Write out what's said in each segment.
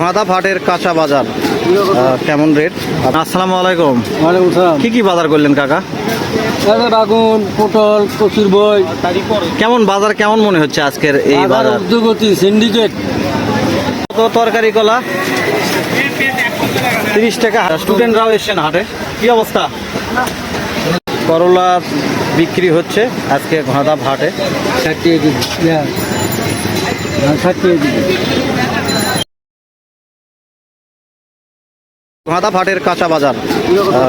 গাঁদা ফাটের কাঁচা বাজার। কেমন রেট আসসালামু আলাইকুম। ওয়ালাইকুম সালাম। কি কি বাজার করলেন কাকা? বাগুন পটল কচুর বই। কেমন বাজার কেমন মনে হচ্ছে আজকের এই বাজার উদ্যোগতি সিন্ডিকেট কত তরকারি কলা? তিরিশ টাকা। স্টুডেন্টরাও এসছেন হাটে। কি অবস্থা? করলা বিক্রি হচ্ছে আজকে গাঁদা হাটে। ষাট টাকা গাঁদা ফাটের কাঁচা বাজার।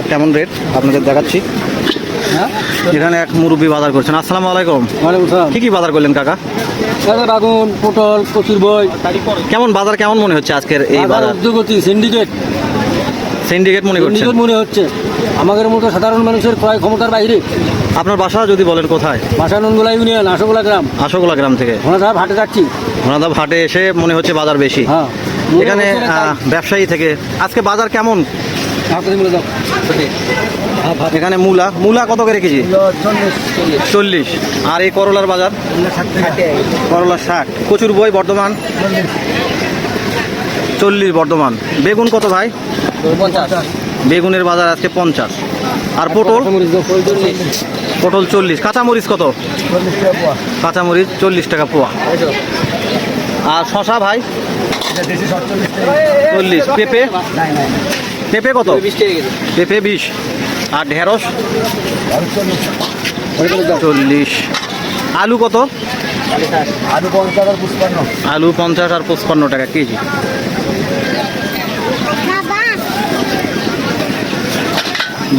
কেমন রেট আপনাদের দেখাচ্ছি। এখানে এক মুরব্বী বাজার করছেন। আসসালামু আলাইকুম। কি কি বাজার করলেন কাকা? বাগুন পটল কচুর বই। কেমন বাজার কেমন মনে হচ্ছে আজকের এই বাজার সিন্ডিকেট সিন্ডিকেট মনে সিন্ডিকেট মনে হচ্ছে। আমাদের মতো সাধারণ মানুষের ক্রয় ক্ষমতার বাইরে। আপনার বাসা যদি বলেন কোথায়? বাসানন্দোলা ইউনিয়ন আশোকোলা গ্রাম। আশোকোলা গ্রাম থেকে। ঘোড়া সাহেব হাটে যাচ্ছি। ঘোড়াদা হাটে এসে মনে হচ্ছে বাজার বেশি। হ্যাঁ। এখানে ব্যবসায়ী থেকে। আজকে বাজার কেমন? হ্যাঁ এখানে মূলা। মূলা কত করে কেজি? চল্লিশ আর এই করলার বাজার? করলা ষাট। কচুর বই বর্ধমান? চল্লিশ। বর্ধমান। বেগুন কত ভাই? বেগুনের বাজার আজকে পঞ্চাশ। আর পটল? পটল চল্লিশ। কাঁচামরিচ কত? কাঁচামরিচ চল্লিশ টাকা পোয়া। আর শশা ভাই? চল্লিশ। পেঁপে? পেঁপে কত? পেঁপে বিশ আর ঢেঁড়স? চল্লিশ। আলু কত? আলু পঞ্চাশ আর পুষ্পান্ন। আলু পঞ্চাশ আর পঁচপান্ন টাকা কেজি।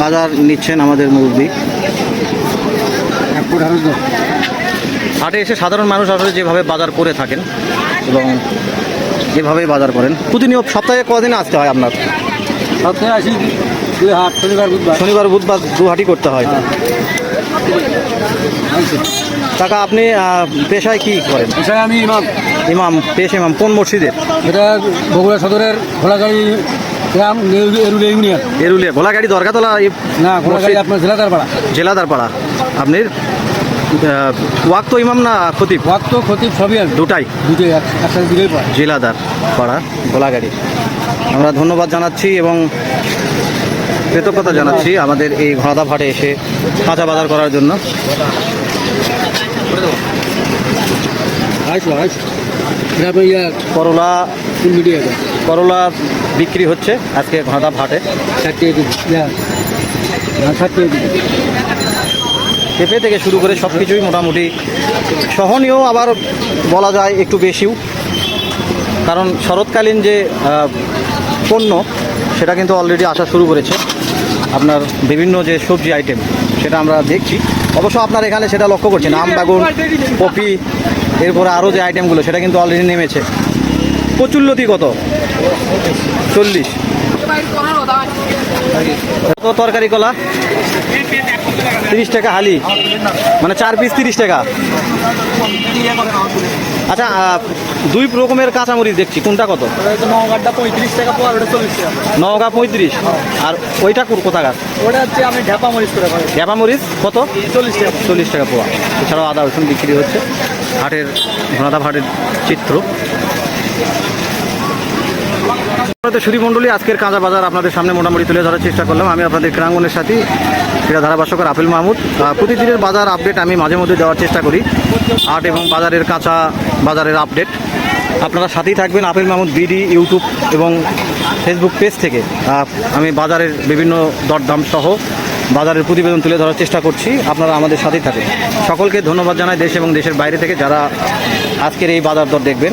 বাজার নিচ্ছেন আমাদের মুরব্বী। হাটে এসে সাধারণ মানুষ আসলে যেভাবে বাজার করে থাকেন এবং যেভাবে বাজার করেন। প্রতিনিয়ত সপ্তাহে কদিন আসতে হয় আপনার? সপ্তাহে আসি দুই হাট শনিবার বুধবার। শনিবার বুধবার দু করতে হয়। টাকা আপনি পেশায় কি করেন? পেশায় আমি ইমাম। ইমাম পেশ ইমাম কোন মসজিদের এটা বগুড়া সদরের ঘোড়াগাড়ি গ্রাম এরুলে ইউনিয়ন। এরুলিয়া ভোলাগাড়ি দরগাতলা না ঘোড়াগাড়ি আপনার জেলাদার পাড়া জেলাদার পাড়া আপনি ওয়াক্ত ইমাম না খতিব? ওয়াক্ত ক্ষতি সবই আছে। দুটাই? দুটোই একসাথে দুটোই পায় জেলাদার পাড়া গোলাগাড়ি। আমরা ধন্যবাদ জানাচ্ছি এবং কৃতজ্ঞতা জানাচ্ছি আমাদের এই ঘোড়াদা ভাটে এসে কাঁচা বাজার করার জন্য। করলা করলা বিক্রি হচ্ছে আজকে ঘোড়াদা ভাটে ষাট টাকা কেজি ইয়া হ্যাঁ ষাট টাকা কেজি পেঁপে থেকে শুরু করে সব কিছুই মোটামুটি সহনীয় আবার বলা যায় একটু বেশিও। কারণ শরৎকালীন যে পণ্য, সেটা কিন্তু অলরেডি আসা শুরু করেছে। আপনার বিভিন্ন যে সবজি আইটেম সেটা আমরা দেখছি। অবশ্য আপনার এখানে সেটা লক্ষ্য করছেন, আম, বেগুন, কপি, এরপরে আরও যে আইটেমগুলো সেটা কিন্তু অলরেডি নেমেছে। কচুল্লতি কত? চল্লিশ। তরকারি কলা? তিরিশ টাকা হালি। মানে চার পিস তিরিশ টাকা। আচ্ছা দুই রকমের কাঁচামরিচ দেখছি কোনটা কত? নগারটা পঁয়ত্রিশ টাকা পোয়া ওটা চল্লিশ টাকা। নগা পঁয়ত্রিশ। আর ওইটা কোথাকার? ওটা হচ্ছে আমি ঢাপা মরিচ করে গ্যাপা মরিচ কত? চল্লিশ টাকা। চল্লিশ টাকা পোয়া। এছাড়াও আদা রসুন বিক্রি হচ্ছে। হাটের ঘনাদা হাটের চিত্র। সুধী মণ্ডলী, আজকের কাঁচা বাজার আপনাদের সামনে মোটামুটি তুলে ধরার চেষ্টা করলাম। আমি আপনাদের ক্রাঙ্গনের সাথে, ক্রীড়া ধারাভাষ্যকর আপিল মাহমুদ। প্রতিদিনের বাজার আপডেট আমি মাঝে মধ্যে দেওয়ার চেষ্টা করি। হাট এবং বাজারের কাঁচা বাজারের আপডেট আপনারা সাথেই থাকবেন আপিল মাহমুদ বিডি ইউটিউব এবং ফেসবুক পেজ থেকে। আমি বাজারের বিভিন্ন দরদাম সহ বাজারের প্রতিবেদন তুলে ধরার চেষ্টা করছি। আপনারা আমাদের সাথেই থাকেন। সকলকে ধন্যবাদ জানাই দেশ এবং দেশের বাইরে থেকে যারা আজকের এই বাজার দর দেখবেন।